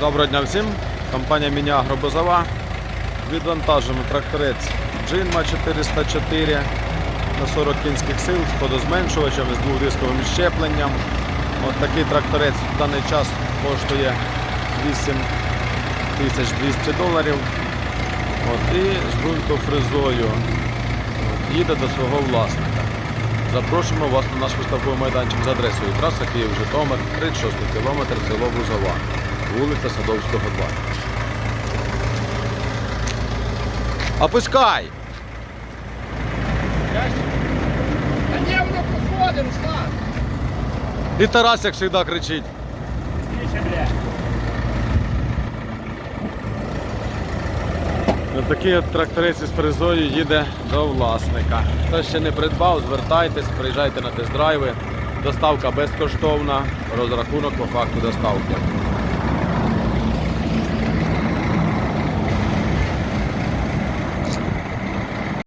Доброго дня всім. Компанія Міні-Агро Бозова. Відвантажимо тракторець Джинма 404 на 40 кінських сил з ходозменшувачем з двохдисковим щепленням. От такий тракторець в даний час коштує 8200 доларів. От, і з ґрунтофрезою От, їде до свого власника. Запрошуємо вас на наш виставковий майданчик за адресою траса Київ-Житомир, 36 кілометр, село Бузова, вулиця Садовського, 2. Опускай! Та ні, воно проходить, Руслан. І Тарас, як завжди, кричить. Ось такий от тракторець із фрезою їде до власника. Хто ще не придбав, звертайтесь, приїжджайте на тест-драйви. Доставка безкоштовна, розрахунок по факту доставки.